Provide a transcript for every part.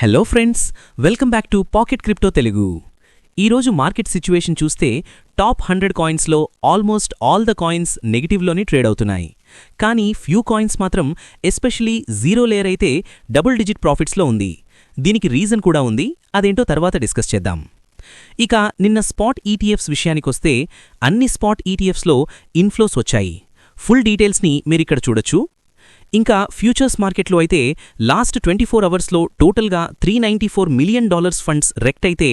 Hello friends welcome back to pocket crypto Telugu ఈరోజు market situation చూస్తే top hundred కాయిన్స్లో almost all the coins నెగిటివ్లోనే trade అవుతున్నాయి. కానీ ఫ్యూ కాయిన్స్ మాత్రం ఎస్పెషలీ జీరో లేయర్ అయితే డబుల్ డిజిట్ ప్రాఫిట్స్లో ఉంది. దీనికి రీజన్ కూడా ఉంది. అదేంటో తర్వాత డిస్కస్ చేద్దాం. ఇక నిన్న స్పాట్ ఈటీఎఫ్స్ విషయానికొస్తే అన్ని స్పాట్ ఈటీఎఫ్స్లో ఇన్ఫ్లోస్ వచ్చాయి. ఫుల్ డీటెయిల్స్ని మీరిక్కడ చూడొచ్చు. ఇంకా ఫ్యూచర్స్ మార్కెట్లో అయితే లాస్ట్ ట్వంటీ ఫోర్ అవర్స్లో టోటల్గా three ninety four million dollars funds wrecked అయితే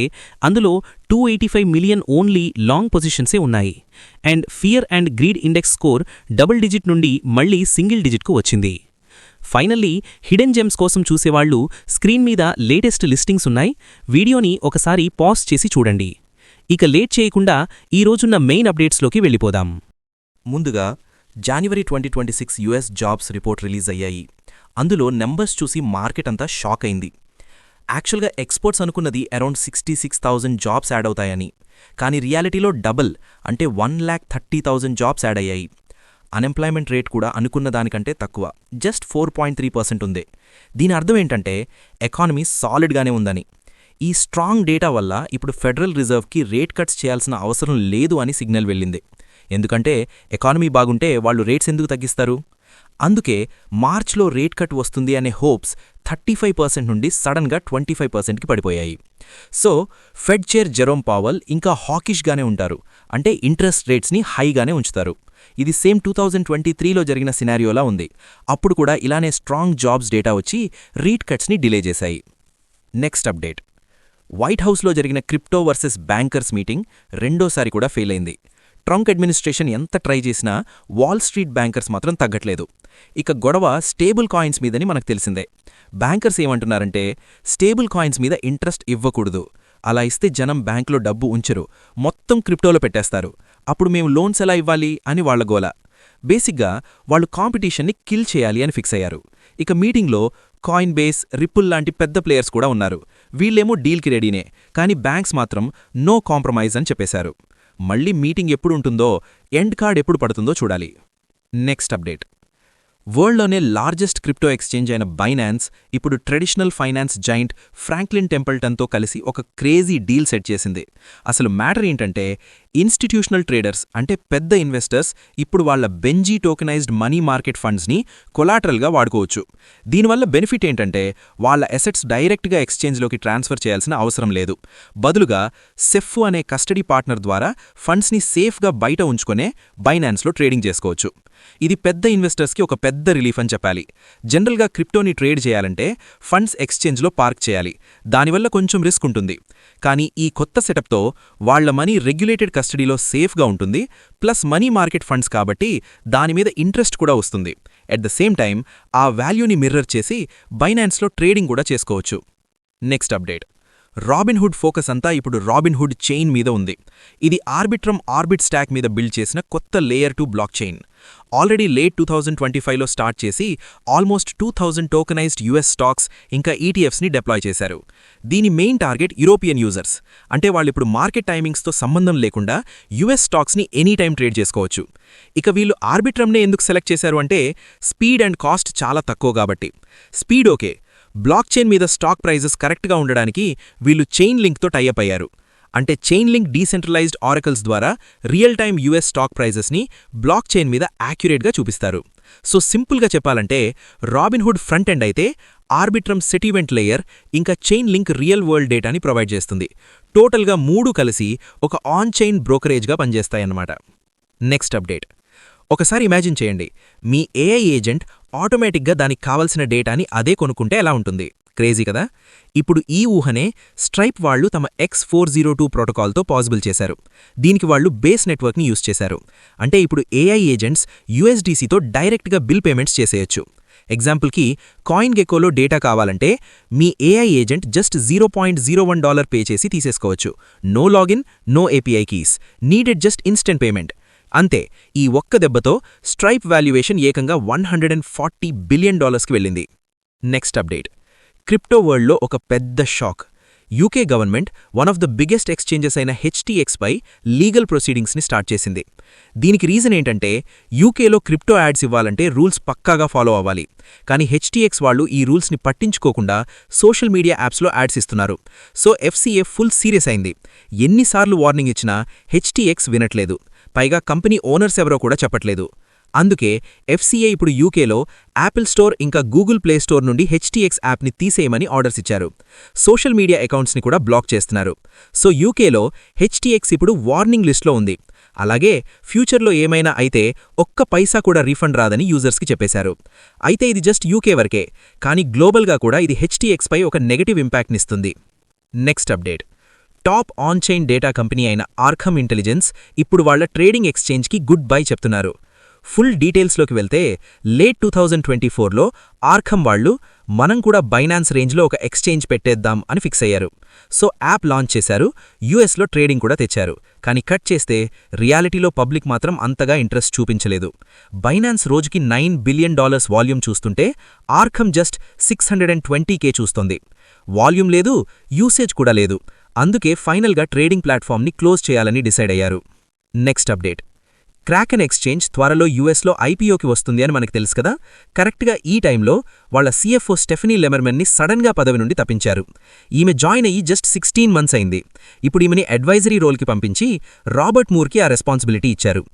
అందులో two eighty five million only long పొజిషన్సే ఉన్నాయి. And fear and greed index score double digit నుండి మళ్ళీ సింగిల్ డిజిట్కు వచ్చింది. ఫైనల్లీ హిడెన్ జెమ్స్ కోసం చూసేవాళ్ళు స్క్రీన్ మీద లేటెస్ట్ లిస్టింగ్స్ ఉన్నాయి. వీడియోని ఒకసారి పాజ్ చేసి చూడండి. ఇక లేట్ చేయకుండా ఈ రోజున్న మెయిన్ అప్డేట్స్లోకి వెళ్ళిపోదాం. ముందుగా January twenty twenty six US jobs report release అయ్యాయి. అందులో నెంబర్స్ చూసి మార్కెట్ అంతా షాక్ అయింది. యాక్చువల్గా ఎక్స్పోర్ట్స్ అనుకున్నది around sixty six thousand jobs add అవుతాయని. కానీ రియాలిటీలో డబుల్ అంటే one lakh thirty thousand jobs add అయ్యాయి. అన్ఎంప్లాయ్మెంట్ రేట్ కూడా అనుకున్న దానికంటే తక్కువ. Just four point three percent ఉంది. దీని అర్థం ఏంటంటే ఎకానమీ సాలిడ్గానే ఉందని. ఈ స్ట్రాంగ్ డేటా వల్ల ఇప్పుడు ఫెడరల్ రిజర్వ్కి రేట్ కట్స్ చేయాల్సిన అవసరం లేదు అని సిగ్నల్ వెళ్ళింది. ఎందుకంటే ఎకానమీ బాగుంటే వాళ్ళు రేట్స్ ఎందుకు తగ్గిస్తారు? అందుకే మార్చ్లో రేట్ కట్ వస్తుంది అనే హోప్స్ థర్టీ ఫైవ్ పర్సెంట్ నుండి సడన్గా ట్వంటీ ఫైవ్ పర్సెంట్కి పడిపోయాయి. So fed chair Jerome Powell ఇంకా హాకిష్గానే ఉంటారు. అంటే ఇంట్రెస్ట్ రేట్స్ని హైగానే ఉంచుతారు. ఇది సేమ్ టూ థౌజండ్ ట్వంటీ త్రీలో జరిగిన సినారియోలా ఉంది. అప్పుడు కూడా ఇలానే స్ట్రాంగ్ జాబ్స్ డేటా వచ్చి రీట్ కట్స్ని డిలే చేశాయి. Next update. వైట్ హౌస్లో జరిగిన క్రిప్టో వర్సెస్ బ్యాంకర్స్ మీటింగ్ రెండోసారి కూడా ఫెయిల్ అయింది. ట్రంక్ అడ్మినిస్ట్రేషన్ ఎంత ట్రై చేసినా వాల్ స్ట్రీట్ బ్యాంకర్స్ మాత్రం తగ్గట్లేదు. ఇక గొడవ స్టేబుల్ కాయిన్స్ మీదని మనకు తెలిసిందే. బ్యాంకర్స్ ఏమంటున్నారంటే స్టేబుల్ కాయిన్స్ మీద ఇంట్రెస్ట్ ఇవ్వకూడదు. అలా ఇస్తే జనం బ్యాంకులో డబ్బు ఉంచరు. మొత్తం క్రిప్టోలో పెట్టేస్తారు. అప్పుడు మేము లోన్స్ ఎలా ఇవ్వాలి? అని వాళ్ళ గోల. బేసిక్గా వాళ్ళు కాంపిటీషన్ని కిల్ చేయాలి అని ఫిక్స్ అయ్యారు. ఇక మీటింగ్లో కాయిన్ బేస్ రిప్పుల్ లాంటి పెద్ద ప్లేయర్స్ కూడా ఉన్నారు. వీళ్ళేమో డీల్కి రెడీనే. కానీ బ్యాంక్స్ మాత్రం నో కాంప్రమైజ్ అని చెప్పేశారు. మళ్ళీ మీటింగ్ ఎప్పుడు ఉంటుందో ఎండ్ కార్డ్ ఎప్పుడు పడుతుందో చూడాలి. Next update. వరల్డ్లోనే largest crypto exchange అయిన బైనాన్స్ ఇప్పుడు ట్రెడిషనల్ ఫైనాన్స్ జైంట్ ఫ్రాంక్లిన్ టెంపుల్టన్తో కలిసి ఒక క్రేజీ డీల్ సెట్ చేసింది. అసలు మ్యాటర్ ఏంటంటే ఇన్స్టిట్యూషనల్ ట్రేడర్స్ అంటే పెద్ద ఇన్వెస్టర్స్ ఇప్పుడు వాళ్ళ బెంజీ టోకెనైజ్డ్ మనీ మార్కెట్ ఫండ్స్ని కొలాటరల్గా వాడుకోవచ్చు. దీనివల్ల బెనిఫిట్ ఏంటంటే వాళ్ళ అసెట్స్ డైరెక్ట్గా ఎక్స్చేంజ్లోకి ట్రాన్స్ఫర్ చేయాల్సిన అవసరం లేదు. బదులుగా సెఫ్ అనే కస్టడీ పార్ట్నర్ ద్వారా ఫండ్స్ని సేఫ్గా బయట ఉంచుకునే బైనాన్స్లో ట్రేడింగ్ చేసుకోవచ్చు. ఇది పెద్ద ఇన్వెస్టర్స్కి ఒక పెద్ద రిలీఫ్ అని చెప్పాలి. జనరల్గా క్రిప్టోని ట్రేడ్ చేయాలంటే ఫండ్స్ ఎక్స్చేంజ్లో పార్క్ చేయాలి. దానివల్ల కొంచెం రిస్క్ ఉంటుంది. కానీ ఈ కొత్త సెటప్తో వాళ్ళ మనీ రెగ్యులేటెడ్ కస్టడీలో సేఫ్గా ఉంటుంది ప్లస్ మనీ మార్కెట్ ఫండ్స్ కాబట్టి దానిమీద ఇంట్రెస్ట్ కూడా వస్తుంది. ఎట్ ద సేమ్ టైం ఆ వాల్యూని మిర్రర్ చేసి బైనాన్స్లో ట్రేడింగ్ కూడా చేసుకోవచ్చు. నెక్స్ట్ అప్డేట్ రాబిన్హుడ్ ఫోకస్ అంతా ఇప్పుడు రాబిన్హుడ్ చైన్ మీద ఉంది. ఇది ఆర్బిట్రమ్ ఆర్బిట్ స్టాక్ మీద బిల్డ్ చేసిన కొత్త layer two blockchain already late two thousand twenty ఫైవ్లో స్టార్ట్ చేసి almost two thousand tokenised US stocks ఇంకా ఈటీఎఫ్స్ని డిప్లాయ్ చేశారు. దీని మెయిన్ టార్గెట్ యూరోపియన్ యూజర్స్ అంటే వాళ్ళు ఇప్పుడు మార్కెట్ టైమింగ్స్తో సంబంధం లేకుండా యుఎస్ స్టాక్స్ని ఎనీ టైం ట్రేడ్ చేసుకోవచ్చు. ఇక వీళ్ళు ఆర్బిట్రమ్నే ఎందుకు సెలెక్ట్ చేశారు అంటే స్పీడ్ అండ్ కాస్ట్ చాలా తక్కువ కాబట్టి. స్పీడ్ ఓకే బ్లాక్ చైన్ మీద స్టాక్ ప్రైజెస్ కరెక్ట్గా ఉండడానికి వీళ్ళు చైన్ లింక్తో టైఅప్ అయ్యారు. అంటే చైన్ లింక్ డీసెంట్రలైజ్డ్ ఆరకల్స్ ద్వారా రియల్ టైమ్ యూఎస్ స్టాక్ ప్రైజెస్ని బ్లాక్ చైన్ మీద యాక్యురేట్గా చూపిస్తారు. సో సింపుల్గా చెప్పాలంటే రాబిన్హుడ్ ఫ్రంట్ ఎండ్ అయితే ఆర్బిట్రమ్ సెటివెంట్ లేయర్ ఇంకా చైన్ లింక్ రియల్ వరల్డ్ డేటాని ప్రొవైడ్ చేస్తుంది. టోటల్గా మూడు కలిసి ఒక ఆన్ చైన్ బ్రోకరేజ్గా పనిచేస్తాయన్నమాట. Next update. ఒకసారి ఇమాజిన్ చేయండి. మీ ఏఐ ఏజెంట్ ఆటోమేటిక్గా దానికి కావలసిన డేటాని అదే కొనుక్కుంటే ఎలా ఉంటుంది. క్రేజీ కదా? ఇప్పుడు ఈ ఊహనే స్ట్రైప్ వాళ్ళు తమ ఎక్స్ ఫోర్ జీరో టూ ప్రోటోకాల్తో పాసిబుల్ చేశారు. దీనికి వాళ్ళు బేస్ నెట్వర్క్ని యూజ్ చేశారు. అంటే ఇప్పుడు ఏఐ ఏజెంట్స్ యూఎస్డీసీతో డైరెక్ట్గా బిల్ పేమెంట్స్ చేసేయచ్చు. ఎగ్జాంపుల్కి కాయిన్ గెకోలో డేటా కావాలంటే మీ AI agent just zero point zero one dollar pay చేసి తీసేసుకోవచ్చు. No login no API keys. Needed just instant payment. అంతే ఈ ఒక్క దెబ్బతో స్ట్రైప్ వాల్యుయేషన్ ఏకంగా one hundred and forty billion డాలర్స్కి వెళ్ళింది. Next update. క్రిప్టో వరల్డ్లో ఒక పెద్ద shock. UK government one of the biggest exchanges అయిన హెచ్టీఎక్స్పై లీగల్ ప్రొసీడింగ్స్ని స్టార్ట్ చేసింది. దీనికి రీజన్ ఏంటంటే యూకేలో క్రిప్టో యాడ్స్ ఇవ్వాలంటే రూల్స్ పక్కాగా ఫాలో అవ్వాలి. కానీ హెచ్టీఎక్స్ వాళ్ళు ఈ రూల్స్ని పట్టించుకోకుండా సోషల్ మీడియా యాప్స్లో యాడ్స్ ఇస్తున్నారు. సో ఎఫ్సీఏ ఫుల్ సీరియస్ అయింది. ఎన్నిసార్లు వార్నింగ్ ఇచ్చినా హెచ్టీఎక్స్ వినట్లేదు. పైగా కంపెనీ ఓనర్స్ ఎవరో కూడా చెప్పట్లేదు. అందుకే ఎఫ్సీఏ ఇప్పుడు యూకేలో యాపిల్ స్టోర్ ఇంకా గూగుల్ ప్లే స్టోర్ నుండి హెచ్టీఎక్స్ యాప్ని తీసేయమని ఆర్డర్స్ ఇచ్చారు. సోషల్ మీడియా అకౌంట్స్ని కూడా బ్లాక్ చేస్తున్నారు. సో యూకేలో హెచ్టీఎక్స్ ఇప్పుడు వార్నింగ్ లిస్ట్లో ఉంది. అలాగే ఫ్యూచర్లో ఏమైనా అయితే ఒక్క పైసా కూడా రీఫండ్ రాదని యూజర్స్కి చెప్పేశారు. అయితే ఇది జస్ట్ యూకే వరకే కానీ గ్లోబల్గా కూడా ఇది హెచ్టీఎక్స్పై ఒక negative ఇంపాక్ట్నిస్తుంది next update. Top on chain data company అయిన ఆర్ఖమ్ ఇంటెలిజెన్స్ ఇప్పుడు వాళ్ళ ట్రేడింగ్ ఎక్స్చేంజ్కి గుడ్ బై చెప్తున్నారు. ఫుల్ డీటెయిల్స్లోకి వెళ్తే లేట్ టూ థౌజండ్ ట్వంటీ ఫోర్లో ఆర్ఖమ్ వాళ్ళు మనం కూడా బైనాన్స్ రేంజ్లో ఒక ఎక్స్చేంజ్ పెట్టేద్దాం అని ఫిక్స్ అయ్యారు. సో యాప్ లాంచ్ చేశారు యూఎస్లో ట్రేడింగ్ కూడా తెచ్చారు. కానీ కట్ చేస్తే రియాలిటీలో పబ్లిక్ మాత్రం అంతగా ఇంట్రెస్ట్ చూపించలేదు. బైనాన్స్ రోజుకి నైన్ బిలియన్ డాలర్స్ వాల్యూమ్ చూస్తుంటే Arkham just six hundred and twenty K చూస్తోంది. వాల్యూమ్ లేదు యూసేజ్ కూడా లేదు. అందుకే ఫైనల్గా ట్రేడింగ్ ప్లాట్ఫామ్ని క్లోజ్ చేయాలని డిసైడ్ అయ్యారు. Next update. క్రాకెన్ ఎక్స్చేంజ్ త్వరలో యూఎస్లో ఐపీఓకి వస్తుంది అని మనకు తెలుసు కదా? కరెక్ట్గా ఈ టైంలో వాళ్ళ సీఎఫ్ఓ స్టెఫనీ లెమర్మెన్ని సడన్గా పదవి నుండి తప్పించారు. ఈమె జాయిన్ అయ్యి జస్ట్ సిక్స్టీన్ మంత్స్ అయింది. ఇప్పుడు ఈమెని అడ్వైజరీ రోల్కి పంపించి రాబర్ట్ మూర్కి ఆ రెస్పాన్సిబిలిటీ ఇచ్చారు.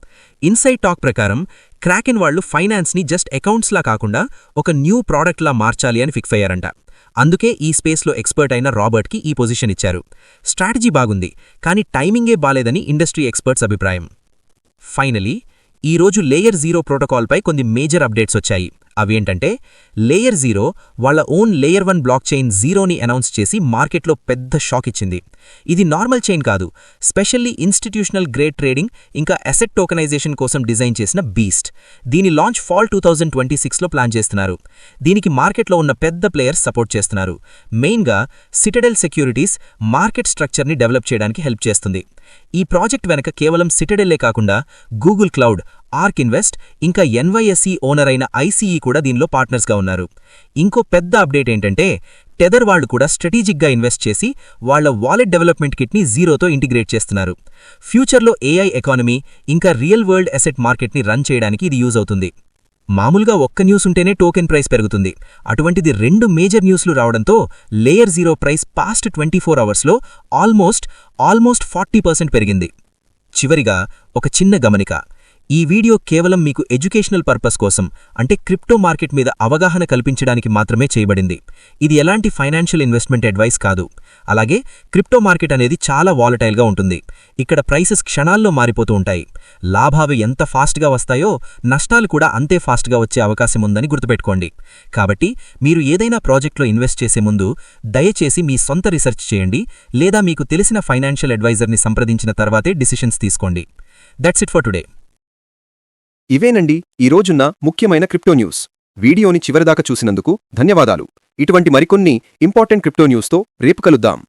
ఇన్సైడ్ టాక్ ప్రకారం క్రాకెన్ వాళ్ళు ఫైనాన్స్ని జస్ట్ అకౌంట్స్లా కాకుండా ఒక న్యూ ప్రోడక్ట్లా మార్చాలి అని ఫిక్స్ అయ్యారంట. అందుకే ఈ స్పేస్లో ఎక్స్పర్ట్ అయిన రాబర్ట్కి ఈ పొజిషన్ ఇచ్చారు. స్ట్రాటజీ బాగుంది కానీ టైమింగే బాలేదని ఇండస్ట్రీ ఎక్స్పర్ట్స్ అభిప్రాయం. ఫైనలీ ఈరోజు లేయర్ జీరో ప్రోటోకాల్పై కొన్ని మేజర్ అప్డేట్స్ వచ్చాయి. అవేంటంటే లేయర్ జీరో వాళ్ళ own layer one block chain జీరోని అనౌన్స్ చేసి మార్కెట్లో పెద్ద షాక్ ఇచ్చింది. ఇది నార్మల్ చైన్ కాదు స్పెషల్లీ ఇన్స్టిట్యూషనల్ గ్రేడ్ ట్రేడింగ్ ఇంకా అసెట్ టోకనైజేషన్ కోసం డిజైన్ చేసిన బీస్ట్ దీని launch fall two thousand twenty సిక్స్లో ప్లాన్ చేస్తున్నారు. దీనికి మార్కెట్లో ఉన్న పెద్ద ప్లేయర్స్ సపోర్ట్ చేస్తున్నారు. మెయిన్గా సిటడెల్ సెక్యూరిటీస్ మార్కెట్ స్ట్రక్చర్ని డెవలప్ చేయడానికి హెల్ప్ చేస్తుంది. ఈ ప్రాజెక్ట్ వెనక కేవలం సిటడెల్లే కాకుండా గూగుల్ క్లౌడ్ ఆర్క్ ఇన్వెస్ట్ ఇంకా ఎన్వైఎస్ఈ ఓనర్ అయిన ఐసీఈ కూడా దీనిలో పార్ట్నర్స్గా ఉన్నారు. ఇంకో పెద్ద అప్డేట్ ఏంటంటే టెదర్ వాళ్ళు కూడా స్ట్రాటజిక్గా ఇన్వెస్ట్ చేసి వాళ్ళ వాలెట్ డెవలప్మెంట్ కిట్ని జీరోతో ఇంటిగ్రేట్ చేస్తున్నారు. ఫ్యూచర్లో ఏఐ ఎకానమీ ఇంకా రియల్ వరల్డ్ అసెట్ మార్కెట్ని రన్ చేయడానికి ఇది యూజ్ అవుతుంది. మామూలుగా ఒక్క న్యూస్ ఉంటేనే టోకెన్ ప్రైస్ పెరుగుతుంది. అటువంటిది రెండు మేజర్ న్యూస్లు రావడంతో layer zero price past twenty four అవర్స్లో ఆల్మోస్ట్ ఆల్మోస్ట్ ఫార్టీ పర్సెంట్ పెరిగింది. చివరిగా ఒక చిన్న గమనిక. ఈ వీడియో కేవలం మీకు ఎడ్యుకేషనల్ పర్పస్ కోసం అంటే క్రిప్టో మార్కెట్ మీద అవగాహన కల్పించడానికి మాత్రమే చేయబడింది. ఇది ఎలాంటి ఫైనాన్షియల్ ఇన్వెస్ట్మెంట్ అడ్వైస్ కాదు. అలాగే క్రిప్టో మార్కెట్ అనేది చాలా వాలటైల్గా ఉంటుంది. ఇక్కడ ప్రైసెస్ క్షణాల్లో మారిపోతూ ఉంటాయి. లాభాలు ఎంత ఫాస్ట్గా వస్తాయో నష్టాలు కూడా అంతే ఫాస్ట్గా వచ్చే అవకాశం ఉందని గుర్తుపెట్టుకోండి. కాబట్టి మీరు ఏదైనా ప్రాజెక్ట్లో ఇన్వెస్ట్ చేసే ముందు దయచేసి మీ సొంత రీసెర్చ్ చేయండి లేదా మీకు తెలిసిన ఫైనాన్షియల్ అడ్వైజర్ని సంప్రదించిన తర్వాతే డిసిషన్స్ తీసుకోండి. దట్స్ ఇట్ ఫర్ టుడే ఇవేనండి ఈ రోజున్న ముఖ్యమైన క్రిప్టో న్యూస్. వీడియోని చివరిదాకా చూసినందుకు ధన్యవాదాలు. ఇటువంటి మరికొన్ని ఇంపార్టెంట్ క్రిప్టో న్యూస్తో రేపు కలుద్దాం.